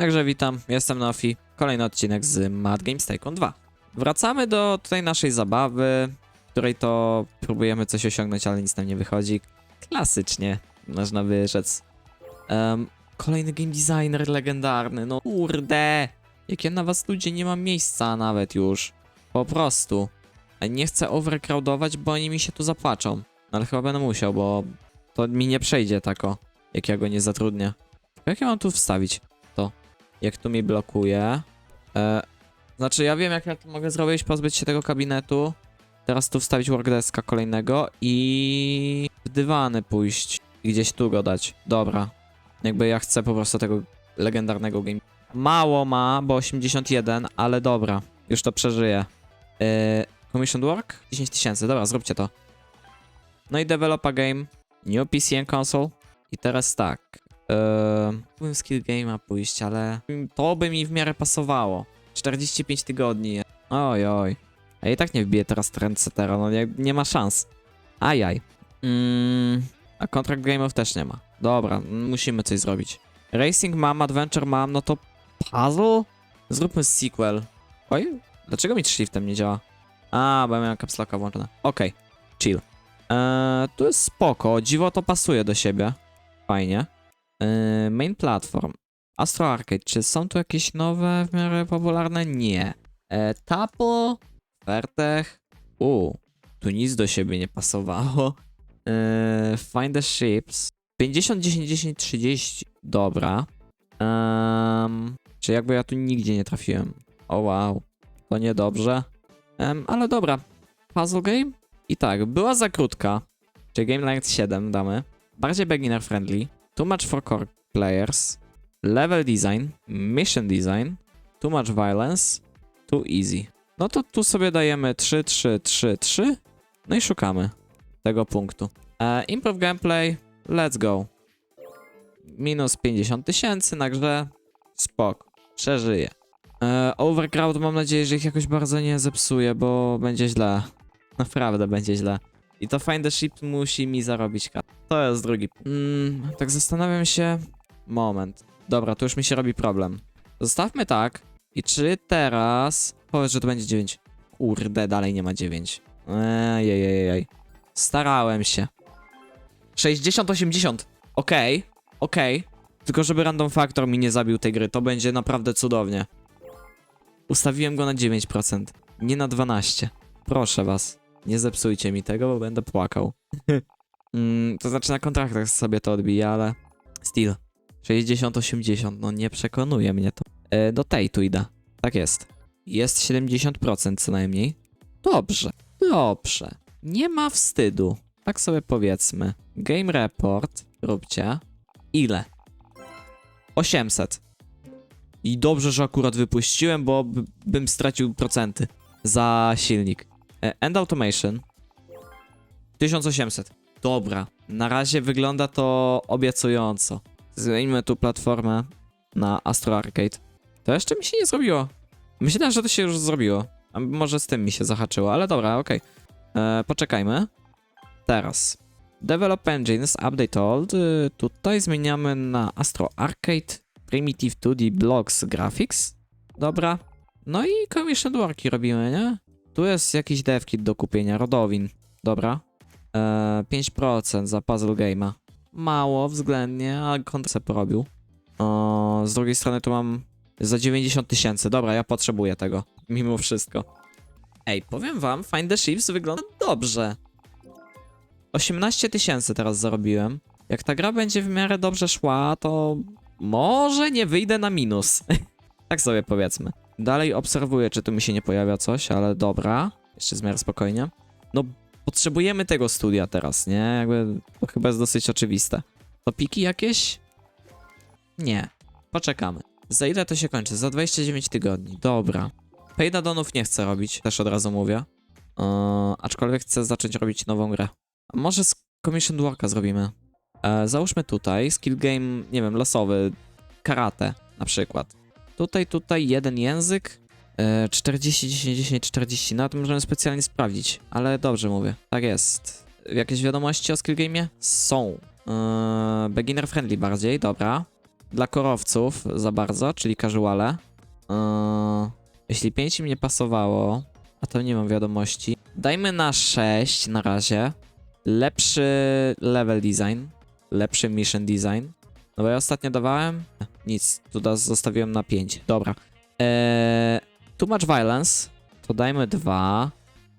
Także witam, jestem Nofi. Kolejny odcinek z Mad Games Tycoon 2. Wracamy do tutaj naszej zabawy, w której to próbujemy coś osiągnąć, ale nic nam nie wychodzi. Klasycznie, można by rzec. Em, kolejny game designer legendarny, no kurde. Jak ja na was ludzie nie mam miejsca nawet już. Po prostu. Nie chcę overcrowdować, bo oni mi się tu zapłaczą. No ale chyba będę musiał, bo to mi nie przejdzie tako, jak ja go nie zatrudnię. Jak ja mam tu wstawić? Jak tu mi blokuje? E, znaczy ja wiem jak ja to mogę zrobić, pozbyć się tego kabinetu. Teraz tu wstawić workdeska kolejnego i w dywany pójść gdzieś tu go dać. Dobra. Jakby ja chcę po prostu tego legendarnego game. Mało ma, bo 81, ale dobra. Już to przeżyję. E, commission work? 10 tysięcy, dobra, zróbcie to. No i develop a game. New PC and console. I teraz tak. Eee, mógłbym skill game'a pójść, ale to by mi w miarę pasowało. 45 tygodni. Oj, oj. A i tak nie wbiję teraz trendsettera, no nie, nie ma szans. Ajaj. Mm, a contract game'ów też nie ma. Dobra, musimy coś zrobić. Racing mam, adventure mam, no to puzzle? Zróbmy sequel. Oj, dlaczego mi shiftem nie działa? A, bo ja miałem caps włączone. Okej, chill. Eee, tu jest spoko, dziwo to pasuje do siebie. Fajnie. Eee, main platform. Astro Arcade, czy są tu jakieś nowe, w miarę popularne? Nie. Eee, Tapo, Vertech. U, tu nic do siebie nie pasowało. Eee, find the Ships. 50, 10, 10, 30. Dobra. Czy jakby ja tu nigdzie nie trafiłem? O wow, to niedobrze. Em, ale dobra. Puzzle game? I tak, była za krótka, czyli game length 7 damy, bardziej beginner friendly, too much for core players, level design, mission design, too much violence, too easy. No to tu sobie dajemy 3, 3, 3, 3, no i szukamy tego punktu. E, improve gameplay, let's go. Minus 50 tysięcy na grze, spok, przeżyję. E, overcrowd mam nadzieję, że ich jakoś bardzo nie zepsuje, bo będzie źle. Naprawdę będzie źle. I to Find the Ship musi mi zarobić kat. To jest drugi. Mm, tak zastanawiam się. Moment. Dobra, tu już mi się robi problem. Zostawmy tak. I czy teraz. Powiedz, że to będzie 9. Kurde, dalej nie ma 9. Ejejejej. Starałem się. 60-80. Okej, okej. Tylko żeby random factor mi nie zabił tej gry, to będzie naprawdę cudownie. Ustawiłem go na 9%, nie na 12%. Proszę was. Nie zepsujcie mi tego, bo będę płakał. mm, to znaczy na kontraktach sobie to odbija, ale... Still. 60-80, no nie przekonuje mnie to. E, do tej tu idę. Tak jest. Jest 70% co najmniej. Dobrze, dobrze. Nie ma wstydu. Tak sobie powiedzmy. Game report. Róbcie. Ile? 800. I dobrze, że akurat wypuściłem, bo bym stracił procenty za silnik. E, End Automation 1800. Dobra, na razie wygląda to obiecująco. Zmieńmy tu platformę na Astro Arcade. To jeszcze mi się nie zrobiło. Myślałem, że to się już zrobiło. A może z tym mi się zahaczyło, ale dobra, okej. E, Poczekajmy. Teraz. Develop Engines, Update Old. Y, Tutaj zmieniamy na Astro Arcade Primitive 2D Blocks Graphics. Dobra. No i commission worki robimy, nie? Tu jest jakiś devkit do kupienia, rodowin. Dobra. Eee, 5% za puzzle game'a. Mało względnie, ale kontrę porobił. O, z drugiej strony tu mam za 90 tysięcy. Dobra, ja potrzebuję tego. Mimo wszystko. Ej, powiem wam, Find the Shifts wygląda dobrze. 18 tysięcy teraz zarobiłem. Jak ta gra będzie w miarę dobrze szła, to może nie wyjdę na minus. tak sobie powiedzmy. Dalej obserwuję, czy tu mi się nie pojawia coś, ale dobra. Jeszcze w miarę spokojnie. No, potrzebujemy tego studia teraz, nie? Jakby to chyba jest dosyć oczywiste. To piki jakieś? Nie. Poczekamy. Za ile to się kończy? Za 29 tygodni. Dobra. Paydadonów nie chcę robić, też od razu mówię. Yy, aczkolwiek chcę zacząć robić nową grę. Może z Commission Worka zrobimy? E, załóżmy tutaj skill game, nie wiem, losowy, karate na przykład. Tutaj, tutaj jeden język, e, 40, 10, 10, 40, no to możemy specjalnie sprawdzić, ale dobrze mówię, tak jest. Jakieś wiadomości o skill game'ie? Są. E, beginner friendly bardziej, dobra. dla korowców za bardzo, czyli casuale. Yy, jeśli 5 im nie pasowało, a to nie mam wiadomości, dajmy na 6 na razie. Lepszy level design, lepszy mission design. No bo ja ostatnio dawałem nic, tu zostawiłem na 5. Dobra. Eee, too much violence, to dajmy 2.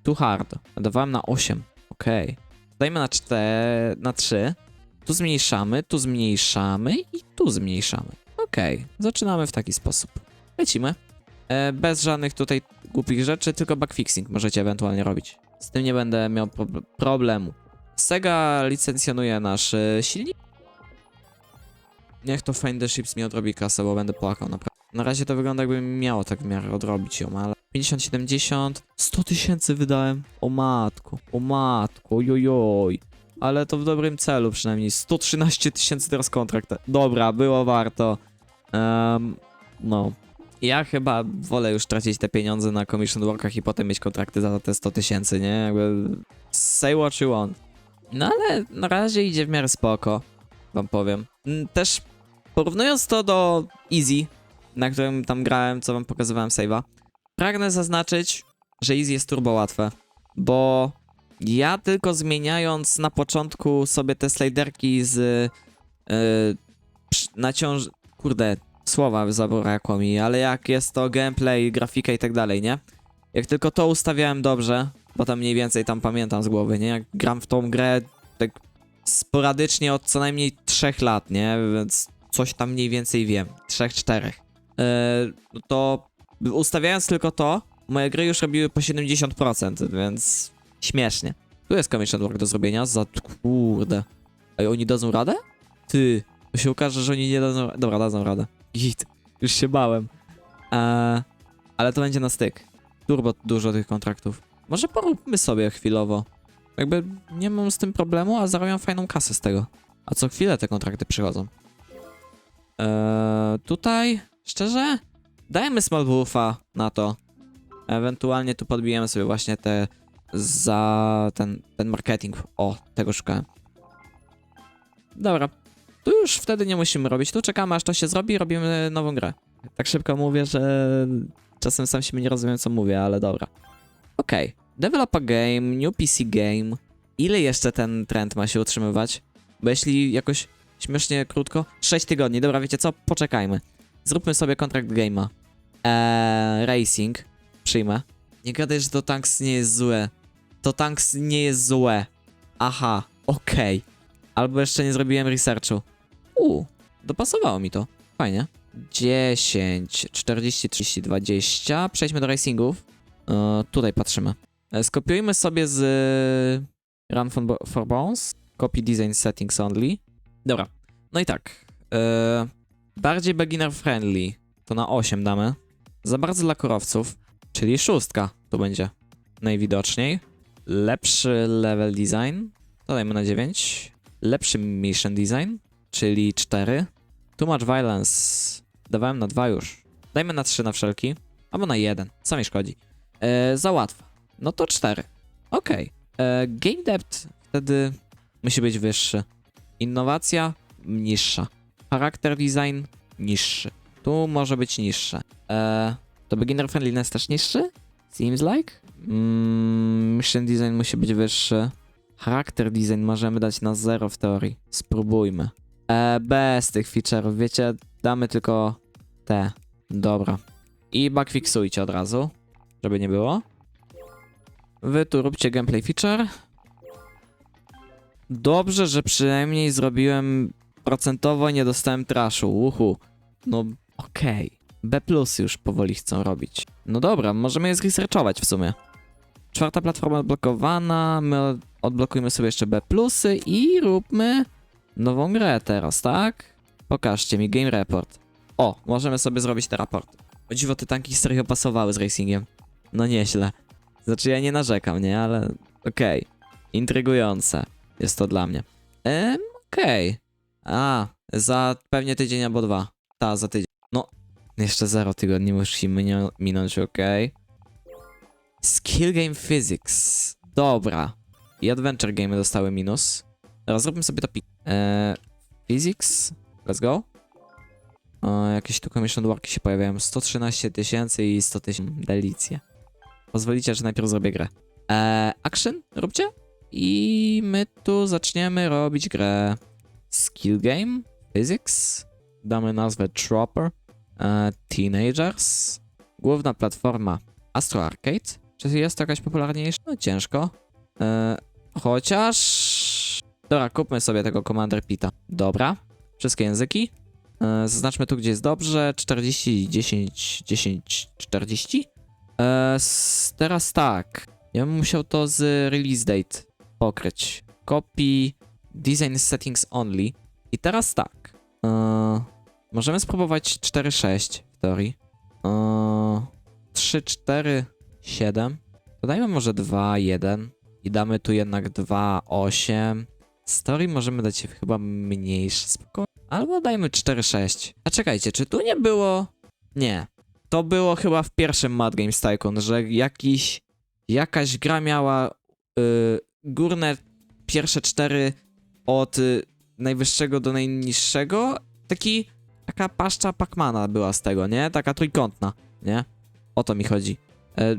Too hard, dawałem na 8. Okej. Dajmy na 4, na 3. Tu zmniejszamy, tu zmniejszamy i tu zmniejszamy. Okej, zaczynamy w taki sposób. Lecimy. E, bez żadnych tutaj głupich rzeczy, tylko backfixing możecie ewentualnie robić. Z tym nie będę miał pro problemu. Sega licencjonuje nasz e, silnik. Niech to Find the Ships mi odrobi kasę, bo będę płakał naprawdę. Na razie to wygląda jakby miało tak w miarę odrobić ją, ale 50, 70, 100 tysięcy wydałem. O matku, o matku, ojojoj. Ale to w dobrym celu przynajmniej. 113 tysięcy teraz kontrakt. Dobra, było warto. Em, no. Ja chyba wolę już tracić te pieniądze na commission workach i potem mieć kontrakty za te 100 tysięcy, nie? Jakby say what you want. No ale na razie idzie w miarę spoko, wam powiem. Też porównując to do Easy, na którym tam grałem, co wam pokazywałem save'a, pragnę zaznaczyć, że Easy jest turbo łatwe, bo ja tylko zmieniając na początku sobie te sliderki z yy, naciąż... Kurde, słowa zabrakło mi, ale jak jest to gameplay, grafika i tak dalej, nie? Jak tylko to ustawiałem dobrze, bo tam mniej więcej tam pamiętam z głowy, nie? Jak gram w tą grę tak sporadycznie od co najmniej 3 lat, nie? Więc coś tam mniej więcej wiem. 3-4. Yy, no to ustawiając tylko to, moje gry już robiły po 70%, więc śmiesznie. Tu jest commission work do zrobienia, za kurde. Ej, oni dadzą radę? Ty, to się okaże, że oni nie dadzą Dobra, dadzą radę. Git, już się bałem. Eee, ale to będzie na styk. Turbo dużo tych kontraktów. Może poróbmy sobie chwilowo. Jakby nie mam z tym problemu, a zarabiam fajną kasę z tego. A co chwilę te kontrakty przychodzą. Eee, tutaj, szczerze, dajmy Small Wolfa na to. Ewentualnie tu podbijemy sobie właśnie te za ten, ten marketing. O, tego szukałem. Dobra. Tu już wtedy nie musimy robić. Tu czekamy aż to się zrobi i robimy nową grę. Tak szybko mówię, że czasem sam się nie rozumiem co mówię, ale dobra. Okej. Develop a game, new PC game. Ile jeszcze ten trend ma się utrzymywać? Bo jeśli jakoś śmiesznie krótko, 6 tygodni. Dobra, wiecie co? Poczekajmy. Zróbmy sobie kontrakt game'a. Eee, racing. Przyjmę. Nie gadaj, że to tanks nie jest złe. To tanks nie jest złe. Aha, okej. Albo jeszcze nie zrobiłem researchu. U, dopasowało mi to. Fajnie. 10, 40, 30, 20. Przejdźmy do racingów. E, tutaj patrzymy. E, skopiujmy sobie z Run for, for Bones. Copy design settings only. Dobra. No i tak. E, bardziej beginner friendly. To na 8 damy. Za bardzo dla korowców. Czyli szóstka tu będzie najwidoczniej. Lepszy level design, to dajmy na 9. Lepszy mission design, czyli 4. Too much violence, dawałem na 2 już. Dajmy na 3 na wszelki, albo na 1, co mi szkodzi. E, za łatwo, no to 4. Okej. E, Game depth wtedy musi być wyższy. Innowacja niższa. Charakter design niższy. Tu może być niższe. E, to beginner friendliness też niższy? Seems like? Mm, mission design musi być wyższy. Charakter design możemy dać na 0 w teorii. Spróbujmy. E, bez tych feature'ów, wiecie, damy tylko te. Dobra. I backfixujcie od razu, żeby nie było. Wy tu róbcie gameplay feature. Dobrze, że przynajmniej zrobiłem procentowo nie dostałem trashu. Uhu. No, okej. B plus już powoli chcą robić. No dobra, możemy je zresearchować w sumie. Czwarta platforma odblokowana, my od- odblokujmy sobie jeszcze B plusy i róbmy nową grę teraz, tak? Pokażcie mi game report. O, możemy sobie zrobić te raporty. O dziwo, te tanki serio pasowały z racingiem. No nieźle. Znaczy ja nie narzekam, nie? Ale okej. Intrygujące jest to dla mnie. Ehm, okej. A, za pewnie tydzień albo dwa. Ta, za tydzień. No, jeszcze 0 tygodni minio- minąć, okej. Skill Game Physics. Dobra. I Adventure Game dostały minus. Teraz zróbmy sobie to pi- eee, Physics. Let's go. O, jakieś tu commission worki się pojawiają. 113 tysięcy i 100 tysięcy. Delicje. Pozwolicie, że najpierw zrobię grę. Eee, action róbcie. I my tu zaczniemy robić grę. Skill game, physics. Damy nazwę Trooper. Eee, teenagers. Główna platforma Astro Arcade. Czy jest jakaś popularniejsza? No ciężko. Eee, chociaż... Dobra, kupmy sobie tego Commander Pita. Dobra. Wszystkie języki. E, Zaznaczmy tu, gdzie jest dobrze. 40, 10, 10, 40. E, teraz tak. Ja bym musiał to z release date pokryć. Copy, design settings only. I teraz tak. E, możemy spróbować 4.6 w teorii. E, 3, 4, 7. Dodajmy może 2, 1. I damy tu jednak 2, 8. Story możemy dać chyba mniejsze, spokojnie. Albo dajmy 4-6. A czekajcie, czy tu nie było... Nie. To było chyba w pierwszym Mad Games Tycoon, że jakiś... Jakaś gra miała y, górne pierwsze cztery od y, najwyższego do najniższego. Taki... Taka paszcza Pacmana była z tego, nie? Taka trójkątna, nie? O to mi chodzi. E,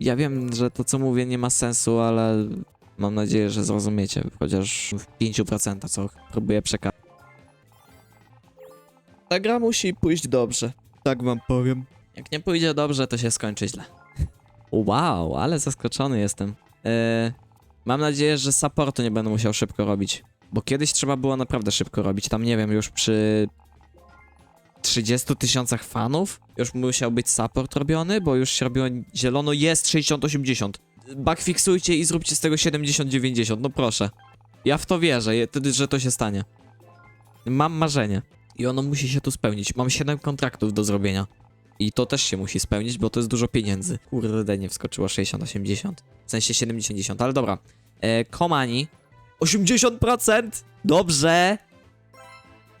ja wiem, że to co mówię nie ma sensu, ale mam nadzieję, że zrozumiecie, chociaż w 5% co próbuję przekazać. Ta gra musi pójść dobrze. Tak wam powiem. Jak nie pójdzie dobrze, to się skończy źle. Wow, ale zaskoczony jestem. Eee, mam nadzieję, że supportu nie będę musiał szybko robić. Bo kiedyś trzeba było naprawdę szybko robić. Tam nie wiem, już przy 30 tysiącach fanów już musiał być support robiony, bo już się robiło zielono. Jest 60-80. Backfixujcie i zróbcie z tego 70-90, no proszę. Ja w to wierzę, że to się stanie. Mam marzenie. I ono musi się tu spełnić. Mam 7 kontraktów do zrobienia. I to też się musi spełnić, bo to jest dużo pieniędzy. Kurde, nie wskoczyło 60-80. W sensie 70, ale dobra. E, Komani. 80%! Dobrze!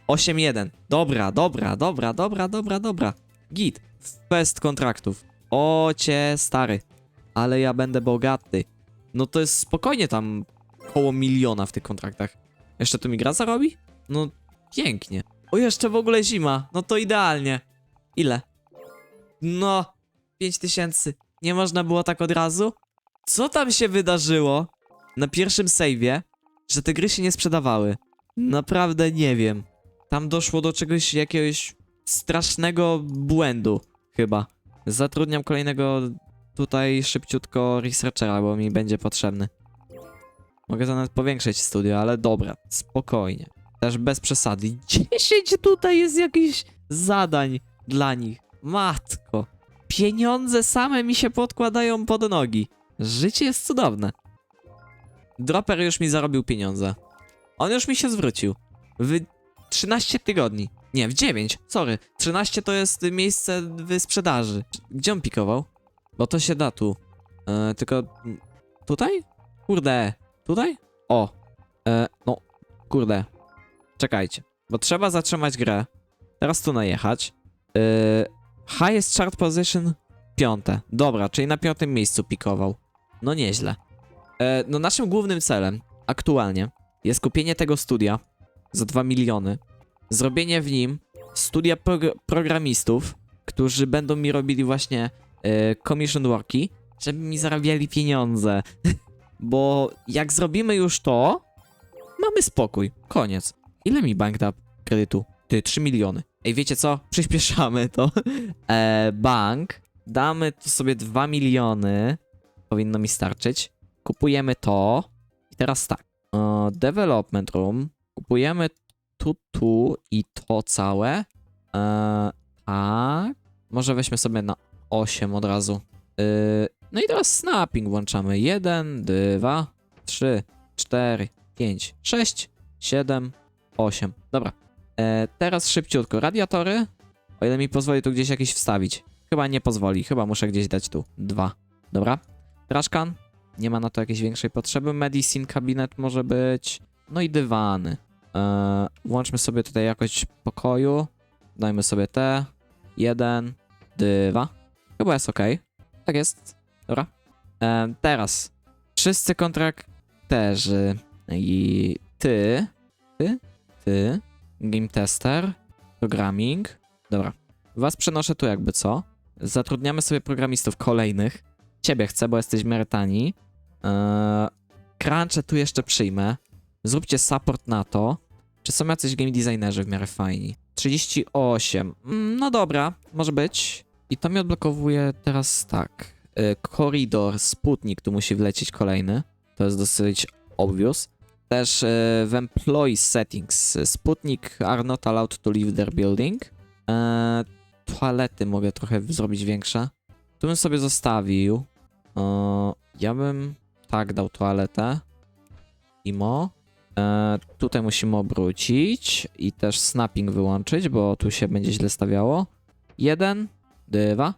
8-1. Dobra, dobra, dobra, dobra, dobra, dobra. Git. Fest kontraktów. O cię stary. Ale ja będę bogaty. No to jest spokojnie tam koło miliona w tych kontraktach. Jeszcze tu mi gra zarobi? No pięknie. O, jeszcze w ogóle zima. No to idealnie. Ile? No, 5000. Nie można było tak od razu? Co tam się wydarzyło na pierwszym save'ie, że te gry się nie sprzedawały? Naprawdę nie wiem. Tam doszło do czegoś, jakiegoś strasznego błędu, chyba. Zatrudniam kolejnego tutaj szybciutko researchera, bo mi będzie potrzebny. Mogę nawet powiększyć studio, ale dobra, spokojnie. Też bez przesady. 10 tutaj jest jakichś zadań dla nich. Matko. Pieniądze same mi się podkładają pod nogi. Życie jest cudowne. Dropper już mi zarobił pieniądze. On już mi się zwrócił. W 13 tygodni. Nie, w 9. Sorry. 13 to jest miejsce w sprzedaży. Gdzie on pikował? Bo to się da tu. E, tylko... Tutaj? Kurde. Tutaj? O. E, no. Kurde. Czekajcie. Bo trzeba zatrzymać grę. Teraz tu najechać. Yy, highest chart position piąte. Dobra, czyli na piątym miejscu pikował. No nieźle. E, no naszym głównym celem aktualnie jest kupienie tego studia za 2 miliony. Zrobienie w nim studia prog- programistów, którzy będą mi robili właśnie e, commission worki, żeby mi zarabiali pieniądze. Bo jak zrobimy już to, mamy spokój. Koniec. Ile mi bank da kredytu? Ty, 3 miliony. Ej, wiecie co? Przyspieszamy to. E, bank. Damy tu sobie 2 miliony. Powinno mi starczyć. Kupujemy to. I teraz tak. E, development room. Kupujemy tu, tu i to całe. E, tak. Może weźmy sobie na 8 od razu. E, no i teraz snapping włączamy. 1, 2, 3, 4, 5, 6, 7, 8. Dobra. E, teraz szybciutko. Radiatory. O ile mi pozwoli tu gdzieś jakiś wstawić. Chyba nie pozwoli. Chyba muszę gdzieś dać tu. Dwa. Dobra. Trashcan. Nie ma na to jakiejś większej potrzeby. Medicine kabinet może być. No i dywany. E, włączmy sobie tutaj jakość pokoju. Dajmy sobie te. Jeden. Dwa. Chyba jest ok. Tak jest. Dobra. E, teraz. Wszyscy kontrakterzy. I ty. Ty. Ty. Game tester. Programming. Dobra. Was przenoszę tu jakby co. Zatrudniamy sobie programistów kolejnych. Ciebie chcę, bo jesteś w miarę tani. Eee, crunche tu jeszcze przyjmę. Zróbcie support na to. Czy są jacyś game designerzy w miarę fajni? 38. Mm, no dobra, może być. I to mi odblokowuje teraz tak. Yy, Koridor, Sputnik, tu musi wlecieć kolejny. To jest dosyć obvious. Też yy, w Employee Settings. Sputnik are not allowed to leave their building. Eee, toalety mogę trochę zrobić większe. Tu bym sobie zostawił. Ja bym tak dał toaletę. Imo. E, tutaj musimy obrócić i też snapping wyłączyć, bo tu się będzie źle stawiało. Jeden, dwa.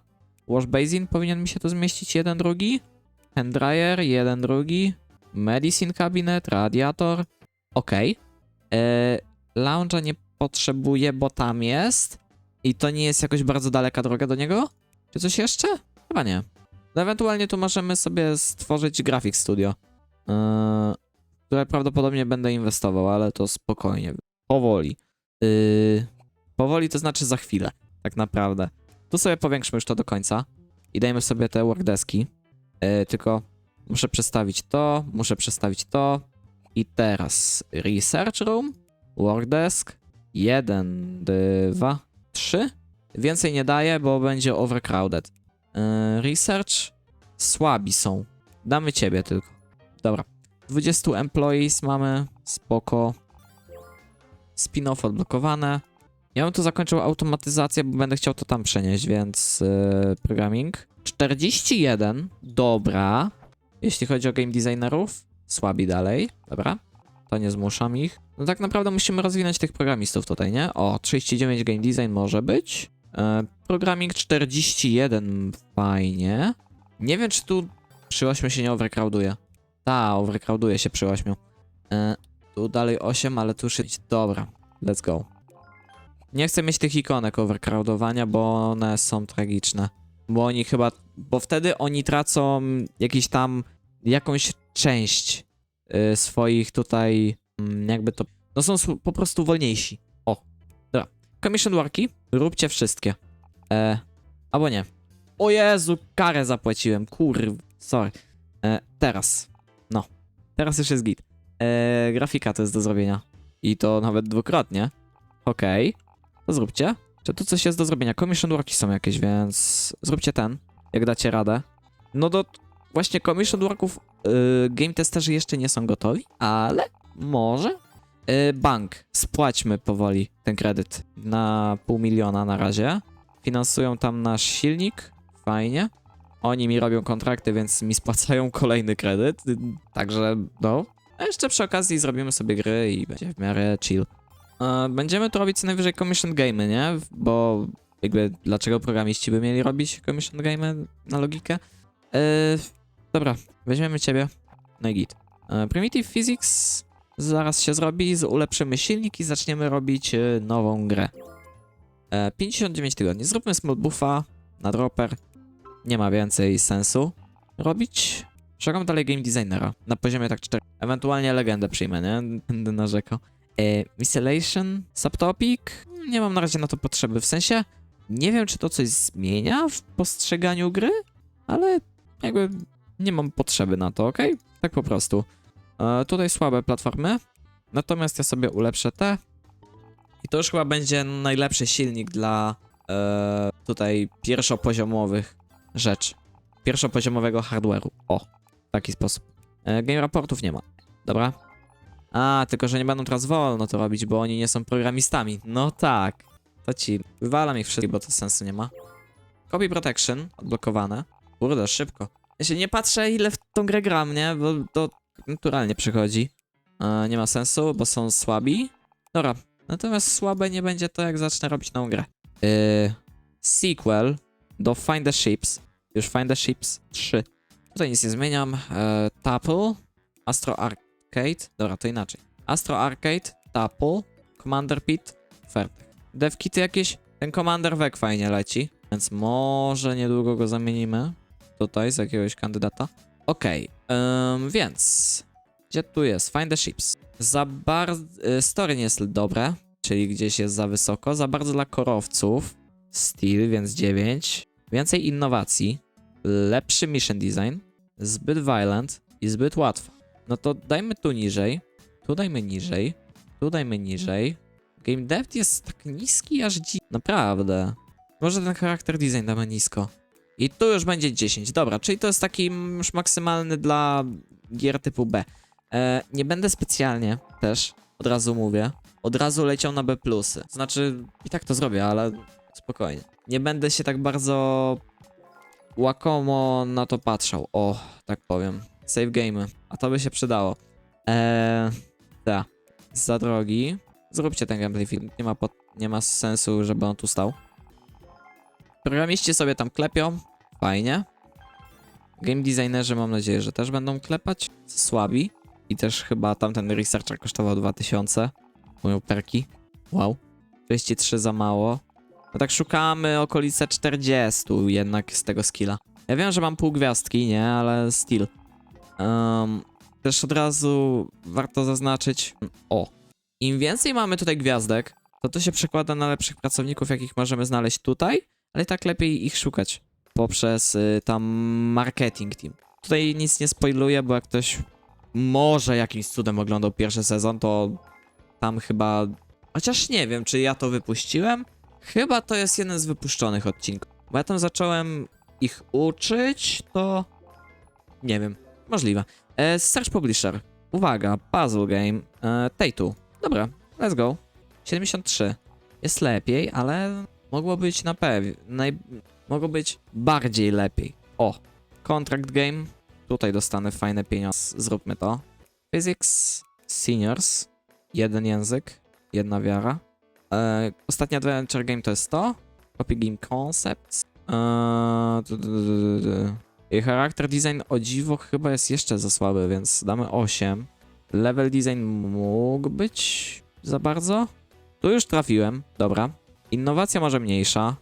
Wash basin powinien mi się tu zmieścić, jeden, drugi. Hand dryer, jeden, drugi. Medicine cabinet, radiator. Ok. E, lounge'a nie potrzebuję, bo tam jest. I to nie jest jakoś bardzo daleka droga do niego? Czy coś jeszcze? Chyba nie. No ewentualnie tu możemy sobie stworzyć graphic studio. Eee, które prawdopodobnie będę inwestował, ale to spokojnie. Powoli. Yy, powoli to znaczy za chwilę, tak naprawdę. Tu sobie powiększmy już to do końca i dajmy sobie te workdeski. Yy, tylko muszę przestawić to, muszę przestawić to. I teraz research room, workdesk, jeden, dwa, trzy. Więcej nie daję, bo będzie overcrowded. Yy, research, słabi są. Damy ciebie tylko. Dobra. 20 employees mamy, spoko. Spin-off odblokowane. Ja bym tu zakończył automatyzację, bo będę chciał to tam przenieść, więc yy, programming. 41, dobra. Jeśli chodzi o game designerów, słabi dalej, dobra. To nie zmuszam ich. No tak naprawdę musimy rozwinąć tych programistów tutaj, nie? O, 39 game design może być. E, programming 41, fajnie. Nie wiem, czy tu przy 8 się nie overcrowduje. Ta, overcrowduje się przy 8. E, tu dalej 8, ale tu już jest... Dobra, let's go. Nie chcę mieć tych ikonek overcrowdowania, bo one są tragiczne. Bo oni chyba... Bo wtedy oni tracą jakiś tam... jakąś część y, swoich tutaj... mm, jakby to... No są po prostu wolniejsi. O, dobra. Commission worki, róbcie wszystkie. E, albo nie. O Jezu, karę zapłaciłem, kurw, sorry. E, teraz. No, teraz już jest git. E, grafika to jest do zrobienia. I to nawet dwukrotnie. Okej, to zróbcie. Czy tu coś jest do zrobienia? Commission worki są jakieś, więc zróbcie ten, jak dacie radę. No do właśnie commission worków y, game testerzy jeszcze nie są gotowi, ale może. Y, bank, spłaćmy powoli ten kredyt na pół miliona na razie. Finansują tam nasz silnik, fajnie. Oni mi robią kontrakty, więc mi spłacają kolejny kredyt, także no. A jeszcze przy okazji zrobimy sobie gry i będzie w miarę chill. E, Będziemy tu robić co najwyżej commission game'y, nie? Bo jakby dlaczego programiści by mieli robić commission game'y na logikę? E, dobra, weźmiemy ciebie. No i git. E, Primitive Physics zaraz się zrobi, ulepszymy silnik i zaczniemy robić e, nową grę. E, 59 tygodni. Zróbmy small buffa na dropper. Nie ma więcej sensu robić. Szukam dalej game designera na poziomie tak 4. Ewentualnie legendę przyjmę, nie? Będę narzekał. E, subtopic. Nie mam na razie na to potrzeby. W sensie, nie wiem, czy to coś zmienia w postrzeganiu gry, ale jakby nie mam potrzeby na to, ok? Tak po prostu. E, tutaj słabe platformy, natomiast ja sobie ulepszę te. I to już chyba będzie najlepszy silnik dla e, tutaj pierwszopoziomowych rzeczy. Pierwszopoziomowego hardware'u. O, w taki sposób. E, game raportów nie ma. Dobra. A, tylko że nie będą teraz wolno to robić, bo oni nie są programistami. No tak. To ci. Wywalam ich wszystkich, bo to sensu nie ma. Copy protection odblokowane. Kurde, szybko. Ja się nie patrzę, ile w tą grę gram, nie? Bo to naturalnie przychodzi. E, nie ma sensu, bo są słabi. Dobra. Natomiast słabe nie będzie to, jak zacznę robić nową grę. Yy, sequel do Find the Ships. Już Find the Ships 3. Tutaj nic nie zmieniam. E, Tuple, Astro Arcade. Dobra, to inaczej. Astro Arcade, Tuple, Commander Pit, Fertek. Devkity jakieś? Ten Commander Vek fajnie leci, więc może niedługo go zamienimy. Tutaj z jakiegoś kandydata. Okej, ym, więc... Gdzie tu jest? Find the Ships. Za bardzo... Story nie jest dobre, czyli gdzieś jest za wysoko. Za bardzo dla korowców. Steel, więc 9. Więcej innowacji. Lepszy mission design. Zbyt violent i zbyt łatwa. No to dajmy tu niżej. Tu dajmy niżej. Tu dajmy niżej. Game depth jest tak niski aż dzi... Naprawdę. Może ten charakter design damy nisko. I tu już będzie 10. Dobra, czyli to jest taki już maksymalny dla gier typu B. E, nie będę specjalnie też, od razu mówię, od razu leciał na B+. Znaczy, i tak to zrobię, ale spokojnie. Nie będę się tak bardzo łakomo na to patrzał. O, tak powiem. Save game. A to by się przydało. Eee, da. Za drogi. Zróbcie ten gameplay film. Nie ma, pot- nie ma sensu, żeby on tu stał. Programiści sobie tam klepią. Fajnie. Game designerzy mam nadzieję, że też będą klepać. Słabi. I też chyba tamten researcher kosztował 2000. Mówią perki. Wow. 33 za mało. No tak szukamy okolice 40 jednak z tego skilla. Ja wiem, że mam pół gwiazdki, nie? Ale still. Um, też od razu warto zaznaczyć. O. Im więcej mamy tutaj gwiazdek, to to się przekłada na lepszych pracowników, jakich możemy znaleźć tutaj, ale tak lepiej ich szukać poprzez y, tam marketing team. Tutaj nic nie spoiluję, bo jak ktoś może jakimś cudem oglądał pierwszy sezon, to tam chyba. Chociaż nie wiem, czy ja to wypuściłem. Chyba to jest jeden z wypuszczonych odcinków. Bo ja tam zacząłem ich uczyć, to. Nie wiem, możliwe. E, search Publisher. Uwaga, puzzle game. E, Tatu. Dobra, let's go. 73. Jest lepiej, ale mogło być na pewno. Mogło być bardziej lepiej. O, contract game. Tutaj dostanę fajne pieniądze. Zróbmy to. Physics Seniors. Jeden język, jedna wiara. E, ostatnia adventure game to jest to. Copy Game Concepts. E. I charakter design o dziwo chyba jest jeszcze za słaby, więc damy 8. Level design mógł być za bardzo. Tu już trafiłem, dobra. Innowacja może mniejsza.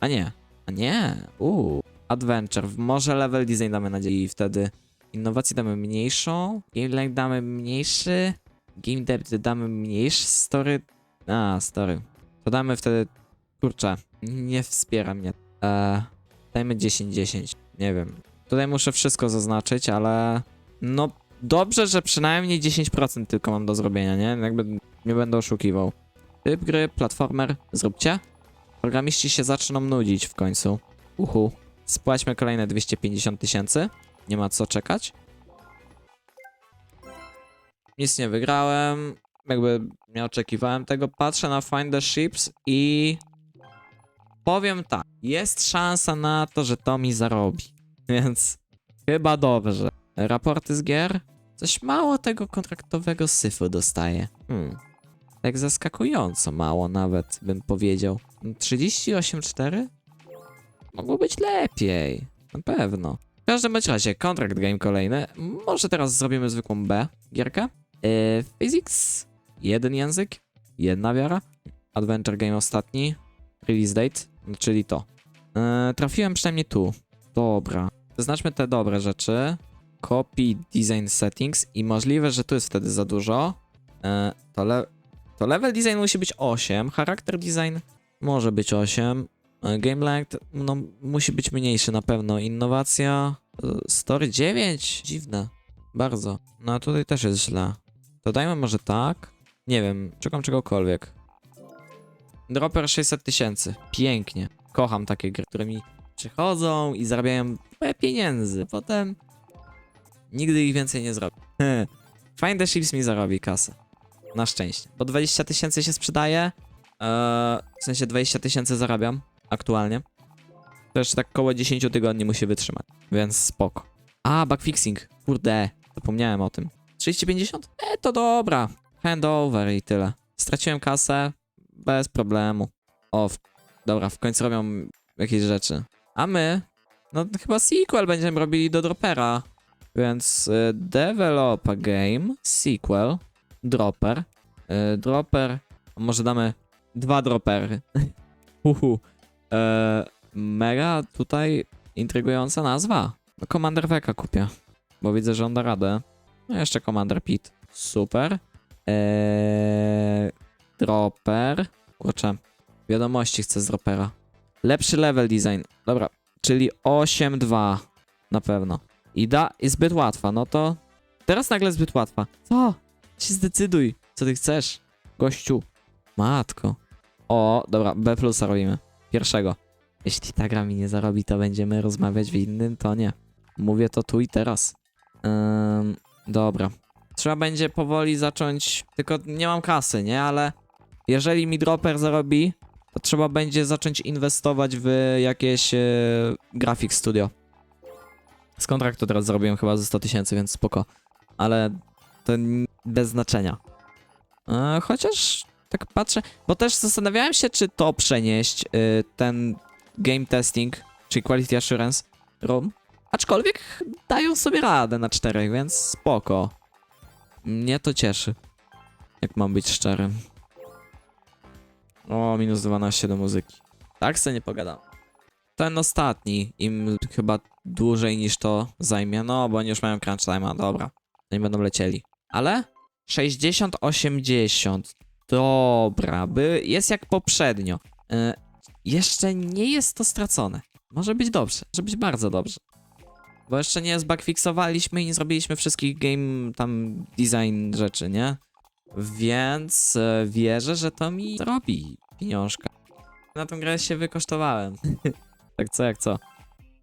A nie, a nie. Uuu. Adventure. Może level design damy nadzieję i wtedy innowację damy mniejszą. Game length damy mniejszy. Game depth damy mniejszy. Story. A, story. To damy wtedy. Kurczę, nie wspiera mnie. Eee, dajmy 10-10. Nie wiem. Tutaj muszę wszystko zaznaczyć, ale. No, dobrze, że przynajmniej 10% tylko mam do zrobienia, nie? Jakby nie będę oszukiwał. Typ gry, platformer, zróbcie. Programiści się zaczną nudzić w końcu. Uhu. Spłaćmy kolejne 250 tysięcy. Nie ma co czekać. Nic nie wygrałem. Jakby nie oczekiwałem tego. Patrzę na Find the Ships i powiem tak. Jest szansa na to, że to mi zarobi. Więc chyba dobrze. Raporty z gier? Coś mało tego kontraktowego syfu dostaję. Hmm. Tak zaskakująco mało nawet, bym powiedział. 38,4? Mogło być lepiej. Na pewno. W każdym bądź razie, contract game kolejny. Może teraz zrobimy zwykłą B gierkę. Yy, physics. Jeden język. Jedna wiara. Adventure game ostatni. Release date, czyli to. Yy, trafiłem przynajmniej tu. Dobra. Zaznaczmy te dobre rzeczy. Copy design settings i możliwe, że tu jest wtedy za dużo. Yy, to, le to level design musi być 8. Charakter design może być 8. E, Game length, no, musi być mniejszy na pewno. Innowacja, e, story 9, dziwne, bardzo. No a tutaj też jest źle. To dajmy może tak. Nie wiem, czekam czegokolwiek. Dropper 600 tysięcy, pięknie. Kocham takie gry, które mi przychodzą i zarabiają pieniędzy. Potem nigdy ich więcej nie zrobię. Find the Ships mi zarobi kasę. Na szczęście. Bo 20 tysięcy się sprzedaje. Eee, w sensie 20 tysięcy zarabiam aktualnie. To jeszcze tak koło 10 tygodni musi wytrzymać, więc spoko. A, backfixing. Kurde, zapomniałem o tym. 30-50? E, to dobra. Handover i tyle. Straciłem kasę, bez problemu. O, w, dobra, w końcu robią jakieś rzeczy. A my, no chyba sequel będziemy robili do Dropera. Więc y, develop a game, sequel, dropper, y, dropper, może damy dwa dropery. Uhu. E, mega tutaj intrygująca nazwa. No, Commander Weka kupię, bo widzę, że on da radę. No jeszcze Commander Pit. Super. Eee, dropper. Kurczę, wiadomości chcę z dropera. Lepszy level design. Dobra, czyli 8-2 na pewno. Ida jest zbyt łatwa, no to teraz nagle zbyt łatwa. Co? Się zdecyduj, co ty chcesz, gościu. Matko. O, dobra, B plusa robimy. Pierwszego. Jeśli ta gra mi nie zarobi, to będziemy rozmawiać w innym tonie. Mówię to tu i teraz. Ym, dobra. Trzeba będzie powoli zacząć, tylko nie mam kasy, nie? Ale jeżeli mi dropper zarobi, to trzeba będzie zacząć inwestować w jakieś e, graphic studio. Z kontraktu teraz zrobiłem chyba ze 100 tysięcy, więc spoko. Ale to bez znaczenia. E, chociaż tak patrzę, bo też zastanawiałem się, czy to przenieść, y, ten game testing, czyli quality assurance room. Aczkolwiek dają sobie radę na czterech, więc spoko. Mnie to cieszy. Jak mam być szczery. O, minus 12 do muzyki. Tak se nie pogadam. Ten ostatni, im chyba dłużej niż to zajmie, no bo oni już mają crunch time'a, dobra. Nie będą lecieli. Ale 60-80. Dobra, by jest jak poprzednio. E, jeszcze nie jest to stracone. Może być dobrze, może być bardzo dobrze. Bo jeszcze nie zbackfixowaliśmy i nie zrobiliśmy wszystkich game tam design rzeczy, nie? Więc e, wierzę, że to mi zrobi pieniążka. Na tą grę się wykosztowałem. tak co jak co.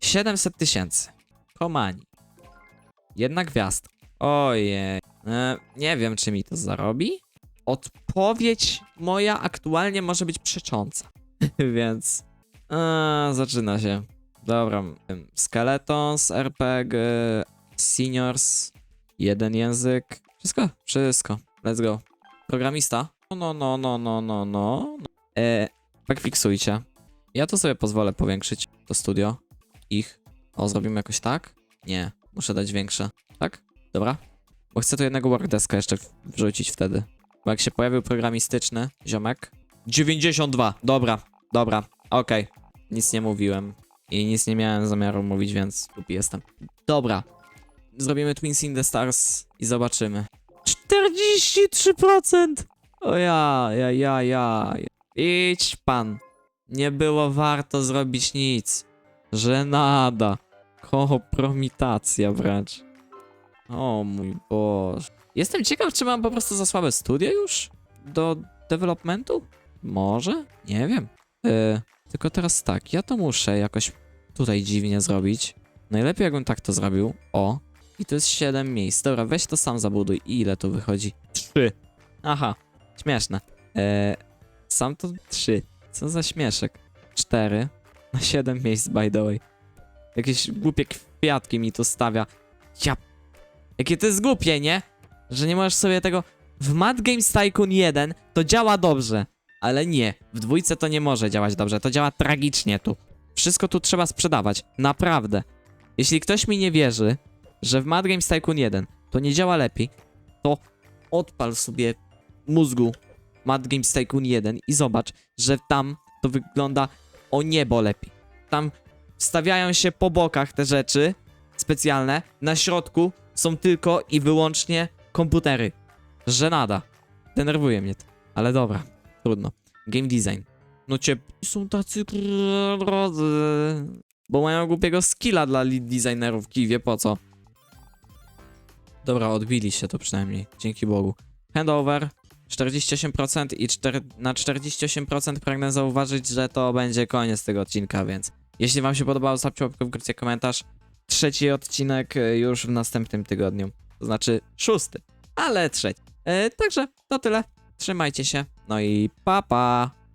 700 tysięcy. Komani. Jedna gwiazda. Ojej. E, nie wiem, czy mi to zarobi. Odpowiedź moja aktualnie może być przecząca. Więc. A, zaczyna się. Dobra. Skeletons, RPG, Seniors, jeden język. Wszystko? Wszystko. Let's go. Programista? No, no, no, no, no, no. E, tak fiksujcie. Ja to sobie pozwolę powiększyć, to studio. Ich. O, zrobimy jakoś tak? Nie. Muszę dać większe. Tak? Dobra. Bo chcę tu jednego workdeska jeszcze wrzucić wtedy. Bo jak się pojawił programistyczny ziomek. 92. Dobra, dobra. Okej. Nic nie mówiłem. I nic nie miałem zamiaru mówić, więc głupi jestem. Dobra. Zrobimy Twins in the Stars i zobaczymy. 43%! O ja, ja, ja, ja. Idź pan. Nie było warto zrobić nic. Żenada. Kompromitacja wręcz. O mój Boże. Jestem ciekaw, czy mam po prostu za słabe studio już? Do developmentu? Może? Nie wiem. Yy, tylko teraz tak, ja to muszę jakoś tutaj dziwnie zrobić. Najlepiej jakbym tak to zrobił. O. I to jest 7 miejsc. Dobra, weź to sam zabuduj. Ile tu wychodzi? 3. Aha. Śmieszne. Yy, sam to 3. Co za śmieszek. 4 na 7 miejsc, by the way. Jakieś głupie kwiatki mi tu stawia. Ja Jakie to jest głupie, nie? Że nie możesz sobie tego... W Mad Games Tycoon 1 to działa dobrze, ale nie. W dwójce to nie może działać dobrze, to działa tragicznie tu. Wszystko tu trzeba sprzedawać, naprawdę. Jeśli ktoś mi nie wierzy, że w Mad Games Tycoon 1 to nie działa lepiej, to odpal sobie mózgu Mad Games Tycoon 1 i zobacz, że tam to wygląda o niebo lepiej. Tam wstawiają się po bokach te rzeczy specjalne, na środku są tylko i wyłącznie komputery. Żenada. Denerwuje mnie to. Ale dobra, trudno. Game design. No cię są tacy drodzy. Bo mają głupiego skilla dla lead designerów, kij wie po co. Dobra, odbili się to przynajmniej. Dzięki Bogu. Handover. 48% i 4, na 48% pragnę zauważyć, że to będzie koniec tego odcinka, więc jeśli wam się podobało, zostawcie łapkę w górę, komentarz. Trzeci odcinek e, już w następnym tygodniu. To znaczy szósty, ale trzeci. E, także to tyle. Trzymajcie się. No i pa pa.